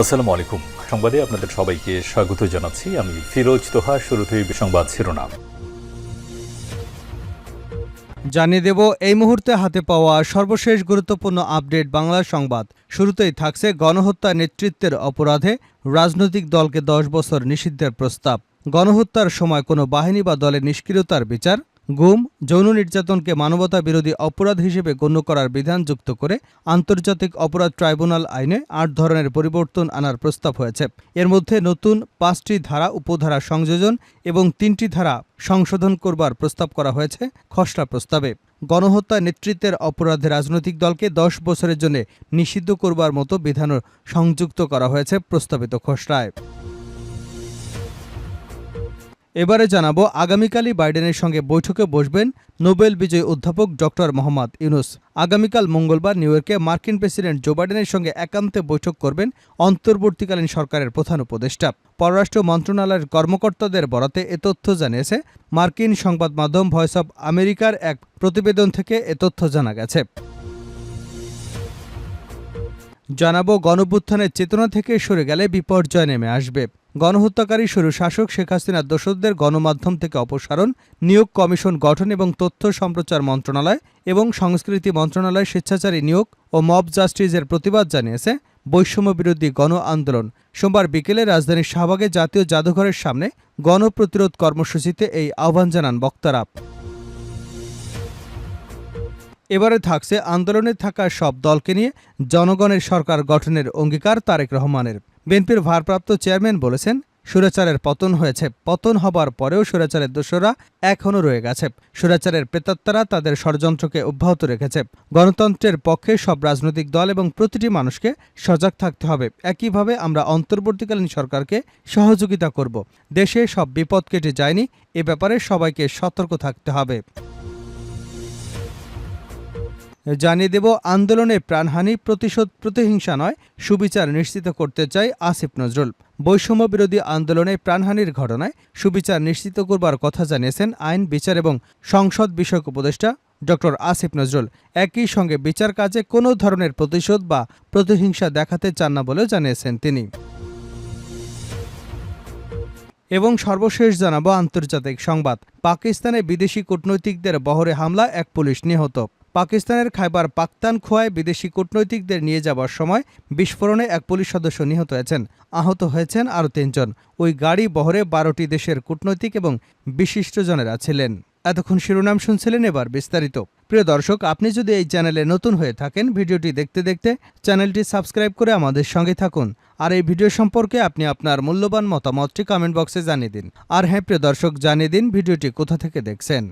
আসসালামু আলাইকুম সংবাদে আপনাদের সবাইকে স্বাগত জানাচ্ছি। আমি ফিরোজ তোহা, শুরুতেই সংবাদ শিরোনাম। জানিয়ে দেব, এই মুহূর্তে হাতে পাওয়া সর্বশেষ গুরুত্বপূর্ণ আপডেট বাংলা সংবাদ। শুরুতেই থাকছে গণহত্যা নেতৃত্বের অপরাধে রাজনৈতিক দলকে দশ বছর নিষিদ্ধের প্রস্তাব। গণহত্যার সময় কোনো বাহিনী বা দলের নিষ্ক্রিয়তার বিচার গুম, যৌন নির্যাতনকে মানবতা বিরোধী অপরাধ হিসেবে গণ্য করার বিধান যুক্ত করে আন্তর্জাতিক অপরাধ ট্রাইব্যুনাল আইনে আট ধরনের পরিবর্তন আনার প্রস্তাব হয়েছে। এর মধ্যে নতুন পাঁচটি ধারা, উপধারা সংযোজন এবং তিনটি ধারা সংশোধন করবার প্রস্তাব করা হয়েছে খসড়া প্রস্তাবে। গণহত্যা নেতৃত্বের অপরাধে রাজনৈতিক দলকে দশ বছরের জন্য নিষিদ্ধ করবার মতো বিধানও সংযুক্ত করা হয়েছে প্রস্তাবিত খসড়ায়। এবারে জানাব আগামীকালই বাইডেনের সঙ্গে বৈঠকে বসবেন নোবেল বিজয়ী অধ্যাপক ডক্টর মোহাম্মদ ইউনুস। আগামীকাল মঙ্গলবার নিউ ইয়র্কে মার্কিন প্রেসিডেন্ট জো বাইডেনের সঙ্গে একান্তে বৈঠক করবেন অন্তর্বর্তীকালীন সরকারের প্রধান উপদেষ্টা। পররাষ্ট্র মন্ত্রণালয়ের কর্মকর্তাদের বরাতে এ তথ্য জানিয়েছে, মার্কিন সংবাদ মাধ্যম ভয়েস অব আমেরিকার এক প্রতিবেদন থেকে এ তথ্য জানা গেছে। জানাব গণভ্যুত্থানের চেতনা থেকে সরে গেলে বিপর্যয় নেমে আসবে। গণহত্যাকারী শুরু। শাসক শেখ হাসিনার দোষদের গণমাধ্যম থেকে অপসারণ, নিয়োগ কমিশন গঠন এবং তথ্য সম্প্রচার মন্ত্রণালয় এবং সংস্কৃতি মন্ত্রণালয় স্বেচ্ছাচারী নিয়োগ ও মব জাস্টিসের প্রতিবাদ জানিয়েছে বৈষম্য বিরোধী গণ আন্দোলন। সোমবার বিকেলে রাজধানীর শাহবাগে জাতীয় জাদুঘরের সামনে গণপ্রতিরোধ কর্মসূচিতে এই আহ্বান জানান বক্তারা। এবারে থাকছে আন্দোলনে থাকা সব দলকে নিয়ে জনগণের সরকার গঠনের অঙ্গীকার তারেক রহমানের। বিএনপির ভারপ্রাপ্ত চেয়ারম্যান বলেছেন, সুরাচারের পতন হয়েছে। পতন হবার পরেও সুরাচারের দোষরা এখনও রয়ে গেছে। সুরাচারের প্রেতাত্মারা তাদের ষড়যন্ত্রকে অব্যাহত রেখেছে। গণতন্ত্রের পক্ষে সব রাজনৈতিক দল এবং প্রতিটি মানুষকে সজাগ থাকতে হবে। একইভাবে আমরা অন্তর্বর্তীকালীন সরকারকে সহযোগিতা করব। দেশে সব বিপদ কেটে যায়নি, এ ব্যাপারে সবাইকে সতর্ক থাকতে হবে। জানিয়ে দেব, আন্দোলনে প্রাণহানি, প্রতিশোধ, প্রতিহিংসা নয়, সুবিচার নিশ্চিত করতে চাই আসিফ নজরুল। বৈষম্য বিরোধী আন্দোলনে প্রাণহানির ঘটনায় সুবিচার নিশ্চিত করবার কথা জানিয়েছেন আইন, বিচার এবং সংসদ বিষয়ক উপদেষ্টা ড আসিফ নজরুল। একই সঙ্গে বিচার কাজে কোনো ধরনের প্রতিশোধ বা প্রতিহিংসা দেখাতে চান না বলেও জানিয়েছেন তিনি। এবং সর্বশেষ জানাব আন্তর্জাতিক সংবাদ। পাকিস্তানে বিদেশি কূটনৈতিকদের বহরে হামলা, এক পুলিশ নিহত। পাকিস্তানের খাইবার পাক্তানখোয়ায় বিদেশি কূটনৈতিকদের নিয়ে যাবার সময় বিস্ফোরণে এক পুলিশ সদস্য নিহত হয়েছেন। আহত হয়েছেন আরও তিনজন। ওই গাড়ি বহরে বারোটি দেশের কূটনৈতিক এবং বিশিষ্টজনেরা ছিলেন। এতক্ষণ শিরোনাম শুনছিলেন এবার বিস্তারিত। প্রিয় দর্শক, আপনি যদি এই চ্যানেলে নতুন হয়ে থাকেন, ভিডিওটি দেখতে দেখতে চ্যানেলটি সাবস্ক্রাইব করে আমাদের সঙ্গে থাকুন। আর এই ভিডিও সম্পর্কে আপনি আপনার মূল্যবান মতামতটি কমেন্ট বক্সে জানিয়ে দিন। আর হ্যাঁ প্রিয় দর্শক, জানিয়ে দিন ভিডিওটি কোথা থেকে দেখছেন।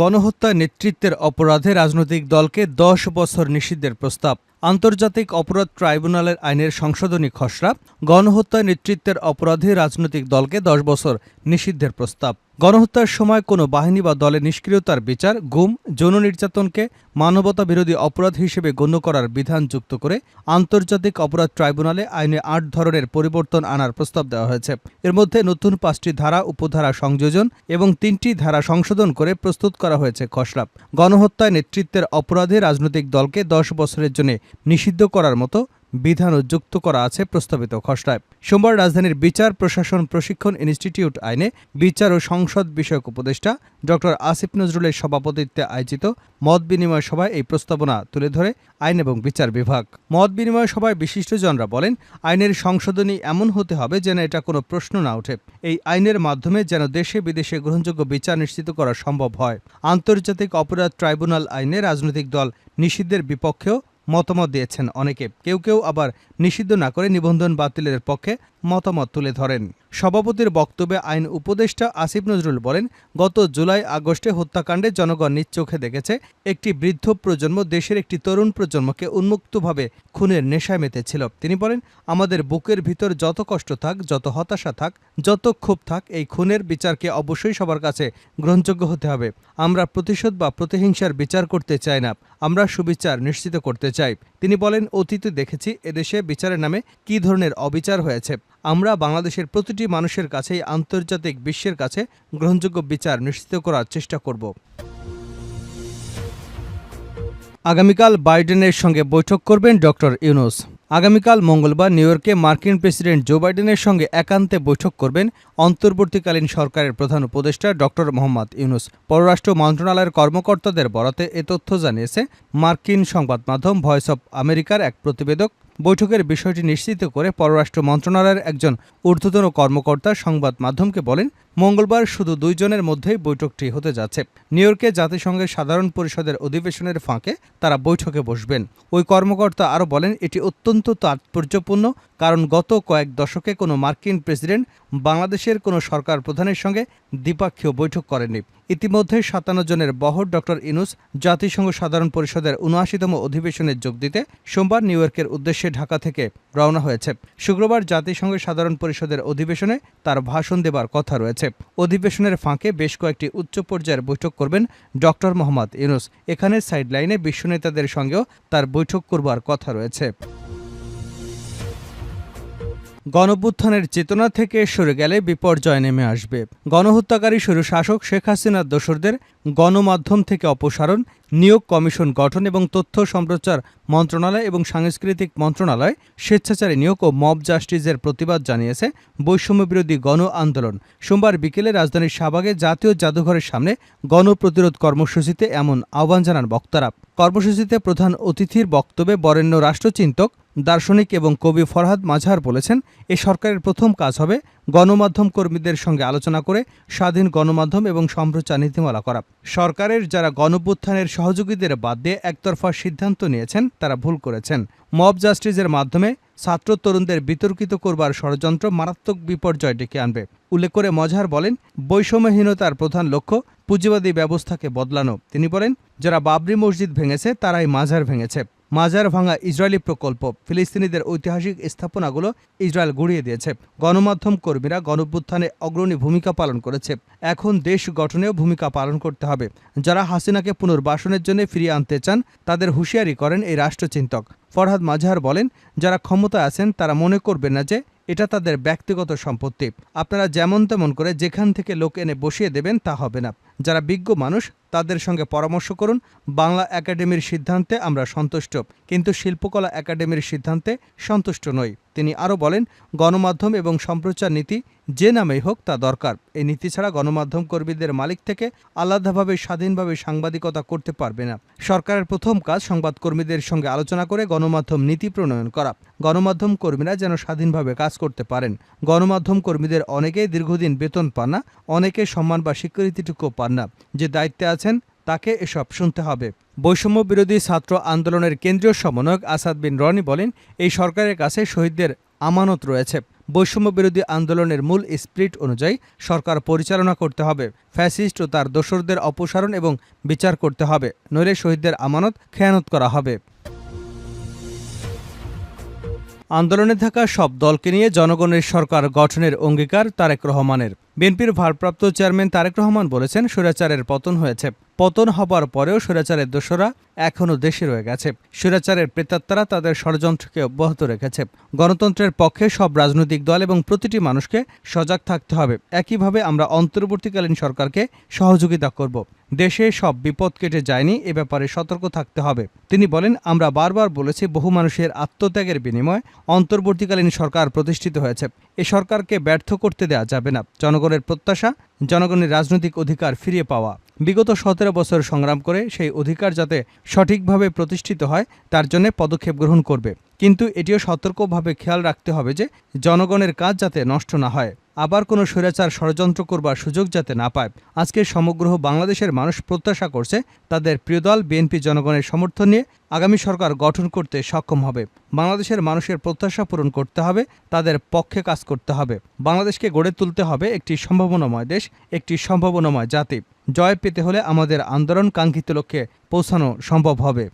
গণহত্যা নেতৃত্বের অপরাধে রাজনৈতিক দলকে দশ বছর নিষিদ্ধের প্রস্তাব। আন্তর্জাতিক অপরাধ ট্রাইব্যুনালের আইনের সংশোধনী খসড়া গণহত্যা নেতৃত্বের অপরাধে রাজনৈতিক দলকে দশ বছর নিষিদ্ধের প্রস্তাব। গণহত্যার সময় কোনো বাহিনী বা দলের নিষ্ক্রিয়তার বিচার, গুম, যৌন নির্যাতনকে মানবতা বিরোধী অপরাধ হিসেবে গণ্য করার বিধান যুক্ত করে আন্তর্জাতিক অপরাধ ট্রাইব্যুনালে আইনে আট ধরনের পরিবর্তন আনার প্রস্তাব দেওয়া হয়েছে। এর মধ্যে নতুন পাঁচটি ধারা, উপধারা সংযোজন এবং তিনটি ধারা সংশোধন করে প্রস্তুত করা হয়েছে খসড়া। গণহত্যায় নেতৃত্বের অপরাধে রাজনৈতিক দলকে দশ বছরের জন্য নিষিদ্ধ করার মতো বিধানও যুক্ত করা আছে প্রস্তাবিত খসড়ায়। সোমবার রাজধানীর বিচার প্রশাসন প্রশিক্ষণ ইনস্টিটিউট আইনে বিচার ও সংসদ বিষয়ক উপদেষ্টা ড. আসিফ নজরুলের সভাপতিত্বে আয়োজিত মত বিনিময় সভায় এই প্রস্তাবনা তুলে ধরে আইন এবং বিচার বিভাগ। মত বিনিময় সভায় বিশিষ্টজনরা বলেন, আইনের সংশোধনী এমন হতে হবে যেন এটা কোনো প্রশ্ন না ওঠে। এই আইনের মাধ্যমে যেন দেশে বিদেশে গ্রহণযোগ্য বিচার নিশ্চিত করা সম্ভব হয়। আন্তর্জাতিক অপরাধ ট্রাইব্যুনাল আইনে রাজনৈতিক দল নিষিদ্ধের বিপক্ষেও মতামত দিয়েছেন অনেকে। কেউ কেউ আবার নিষিদ্ধ না করে নিবন্ধন বাতিলের পক্ষে মতামত তুলে ধরেন। সভাপতির বক্তব্যে আইন উপদেষ্টা আসিফ নজরুল বলেন, গত জুলাই আগস্টে হত্যাকাণ্ডে জনগণ নিজ চোখে দেখেছে, একটি বৃদ্ধ প্রজন্ম দেশের একটি তরুণ প্রজন্মকে উন্মুক্তভাবে খুনের নেশায় মেতেছিল। তিনি বলেন, আমাদের বুকের ভিতর যত কষ্ট থাক, যত হতাশা থাক, যত ক্ষোভ থাক, এই খুনের বিচারকে অবশ্যই সবার কাছে গ্রহণযোগ্য হতে হবে। আমরা প্রতিশোধ বা প্রতিহিংসার বিচার করতে চাই না। আমরা সুবিচার নিশ্চিত করতে চাই। তিনি বলেন, অতীতে দেখেছি এদেশে বিচারের নামে কী ধরনের অবিচার হয়েছে। আমরা বাংলাদেশের প্রতিটি মানুষের কাছেই আন্তর্জাতিক বিশ্বের কাছে গ্রহণযোগ্য বিচার নিশ্চিত করার চেষ্টা করব। আগামীকাল বাইডেনের সঙ্গে বৈঠক করবেন ডক্টর ইউনুস। আগামীকাল মঙ্গলবার নিউ ইয়র্কে মার্কিন প্রেসিডেন্ট জো বাইডেনের সঙ্গে একান্তে বৈঠক করবেন অন্তর্বর্তীকালীন সরকারের প্রধান উপদেষ্টা ডক্টর মোহাম্মদ ইউনুস। পররাষ্ট্র মন্ত্রণালয়ের কর্মকর্তাদের বরাতে এ তথ্য জানিয়েছে মার্কিন সংবাদ মাধ্যম ভয়েস অব আমেরিকার এক প্রতিবেদক। বৈঠকের বিষয়টি নিশ্চিত করে পররাষ্ট্র মন্ত্রণালয়ের একজন ঊর্ধ্বতন কর্মকর্তা সংবাদ মাধ্যমকে বলেন, মঙ্গলবার শুধু দুইজনের মধ্যেই বৈঠকটি হতে যাচ্ছে। নিউ ইয়র্কে জাতিসংঘের সাধারণ পরিষদের অধিবেশনের ফাঁকে তারা বৈঠকে বসবেন। ওই কর্মকর্তা আরও বলেন, এটি অত্যন্ত তাৎপর্যপূর্ণ কারণ গত কয়েক দশকে কোনো মার্কিন প্রেসিডেন্ট বাংলাদেশের কোনো সরকার প্রধানের সঙ্গে দ্বিপাক্ষীয় বৈঠক করেননি। ইতিমধ্যে সাতান্ন জনের বহর ডক্টর ইনুস জাতিসংঘ সাধারণ পরিষদের উনআশিতম অধিবেশনে যোগ দিতে সোমবার নিউ ইয়র্কের উদ্দেশ্যে ঢাকা থেকে রওনা হয়েছে। শুক্রবার জাতিসংঘের সাধারণ পরিষদের অধিবেশনে তার ভাষণ দেবার কথা রয়েছে। অধিবেশনের ফাঁকে বেশ কয়েকটি উচ্চ পর্যায়ের বৈঠক করবেন ডক্টর মোহাম্মদ ইউনুস এখানে সাইডলাইনে বিশ্ব নেতাদের সঙ্গেও তার বৈঠক করবার কথা রয়েছে। গণভ্যুত্থানের চেতনা থেকে সরে গেলে বিপর্যয় নেমে আসবে। গণহত্যাকারী শাসক শেখ হাসিনার দোসরদের গণমাধ্যম থেকে অপসারণ, নিয়োগ কমিশন গঠন এবং তথ্য সম্প্রচার মন্ত্রণালয় এবং সাংস্কৃতিক মন্ত্রণালয় স্বেচ্ছাচারী নিয়োগ ও মব জাস্টিসের প্রতিবাদ জানিয়েছে বৈষম্যবিরোধী গণ আন্দোলন। সোমবার বিকেলে রাজধানীর শাহবাগে জাতীয় জাদুঘরের সামনে গণপ্রতিরোধ কর্মসূচিতে এমন আহ্বান জানান বক্তারা। কর্মসূচিতে প্রধান অতিথির বক্তব্যে বরেণ্য রাষ্ট্রচিন্তক দার্শনিক এবং কবি ফরহাদ মাঝহার বলেছেন, এ সরকারের প্রথম কাজ হবে গণমাধ্যম কর্মীদের সঙ্গে আলোচনা করে স্বাধীন গণমাধ্যম এবং সম্প্রচার নীতিমালা করা। সরকারের যারা গণভ্যুত্থানের সহযোগীদের বাদ দিয়ে একতরফা সিদ্ধান্ত নিয়েছেন, তারা ভুল করেছেন। মব জাস্টিসের মাধ্যমে ছাত্র তরুণদের বিতর্কিত করবার ষড়যন্ত্র মারাত্মক বিপর্যয় ডেকে আনবে। উল্লেখ করে মজহার বলেন, বৈষম্যহীনতার প্রধান লক্ষ্য পুঁজিবাদী ব্যবস্থাকে বদলানো। তিনি বলেন, যারা বাবরি মসজিদ ভেঙেছে, তারাই মাঝার ভেঙেছে। মাজার ভাঙা ইসরায়েলি প্রকল্প ফিলিস্তিনিদের ঐতিহাসিক স্থাপনাগুলো ইসরায়েল গুড়িয়ে দিয়েছে। গণমাধ্যম কর্মীরা গণভ্যুত্থানে অগ্রণী ভূমিকা পালন করেছে। এখন দেশ গঠনেও ভূমিকা পালন করতে হবে। যারা হাসিনাকে পুনর্বাসনের জন্য ফিরিয়ে আনতে চান, তাদের হুঁশিয়ারি করেন এই রাষ্ট্রচিন্তক। ফরহাদ মাজহার বলেন, যারা ক্ষমতায় আছেন, তারা মনে করবেন না যে এটা তাদের ব্যক্তিগত সম্পত্তি। আপনারা যেমন তেমন করে যেখান থেকে লোক এনে বসিয়ে দেবেন তা হবে না। যারা বিজ্ঞ মানুষ, তাদের সঙ্গে পরামর্শ করুন। বাংলা একাডেমির সিদ্ধান্তে আমরা সন্তুষ্ট। কিন্তু শিল্পকলা একাডেমির সিদ্ধান্তে সন্তুষ্ট নই। তিনি আরও বলেন, গণমাধ্যম এবং সম্প্রচার নীতি যে নামেই হোক তা দরকার। এই নীতি ছাড়া গণমাধ্যম কর্মীদের মালিক থেকে আলাদাভাবে, স্বাধীনভাবে সাংবাদিকতা করতে পারবে না। সরকারের প্রথম কাজ সংবাদকর্মীদের সঙ্গে আলোচনা করে গণমাধ্যম নীতি প্রণয়ন করা। গণমাধ্যম কর্মীরা যেন স্বাধীনভাবে কাজ করতে পারেন। গণমাধ্যম কর্মীদের অনেকেই দীর্ঘদিন বেতন পান না, অনেকে সম্মান বা স্বীকৃতিটুকু পান না। যে দায়িত্বে আছেন, তাকে এসব শুনতে হবে। বৈষম্য বিরোধী ছাত্র আন্দোলনের কেন্দ্রীয় সমন্বয়ক আসাদ বিন রনি বলেন, এই সরকারের কাছে শহীদদের আমানত রয়েছে। বৈষম্য বিরোধী আন্দোলনের মূল স্প্রিট অনুযায়ী সরকার পরিচালনা করতে হবে। ফ্যাসিস্ট ও তার দোসরদের অপসারণ এবং বিচার করতে হবে। নইলে শহীদদের আমানত খেয়ানত করা হবে। আন্দোলনে থাকা সব দলকে নিয়ে জনগণের সরকার গঠনের অঙ্গীকার তারেক রহমানের। বিএনপির ভারপ্রাপ্ত চেয়ারম্যান তারেক রহমান বলেছেন, স্বৈরাচারের পতন হয়েছে। পতন হবার পরেও স্বৈরাচারের দোষরা এখনও দেশে রয়ে গেছে। স্বৈরাচারের প্রেতাত্মারা তাদের ষড়যন্ত্রকে অব্যাহত রেখেছে। গণতন্ত্রের পক্ষে সব রাজনৈতিক দল এবং প্রতিটি মানুষকে সজাগ থাকতে হবে। একইভাবে আমরা অন্তর্বর্তীকালীন সরকারকে সহযোগিতা করব। দেশে সব বিপদ কেটে যায়নি, এ ব্যাপারে সতর্ক থাকতে হবে। তিনি বলেন, আমরা বারবার বলেছি, বহু মানুষের আত্মত্যাগের বিনিময়ে অন্তর্বর্তীকালীন সরকার প্রতিষ্ঠিত হয়েছে। এ সরকারকে ব্যর্থ করতে দেওয়া যাবে না। জনগণের প্রত্যাশা, জনগণের রাজনৈতিক অধিকার ফিরিয়ে পাওয়া। বিগত সতেরো বছর সংগ্রাম করে সেই অধিকার যাতে সঠিকভাবে প্রতিষ্ঠিত হয়, তার জন্য পদক্ষেপ গ্রহণ করবে। কিন্তু এটিও সতর্কভাবে খেয়াল রাখতে হবে যে, জনগণের কাজ যাতে নষ্ট না হয়। আবার কোনো স্বৈরাচার ষড়যন্ত্র করবার সুযোগ যাতে না পায়। আজকে সমগ্র বাংলাদেশের মানুষ প্রত্যাশা করছে তাদের প্রিয় দল বিএনপি জনগণের সমর্থন নিয়ে আগামী সরকার গঠন করতে সক্ষম হবে। বাংলাদেশের মানুষের প্রত্যাশা পূরণ করতে হবে, তাদের পক্ষে কাজ করতে হবে। বাংলাদেশকে গড়ে তুলতে হবে একটি সম্ভাবনাময় দেশ, একটি সম্ভাবনাময় জাতি। জয় পেতে হলে আমাদের আন্দোলন কাঙ্ক্ষিত লক্ষ্যে পৌঁছানো সম্ভব হবে।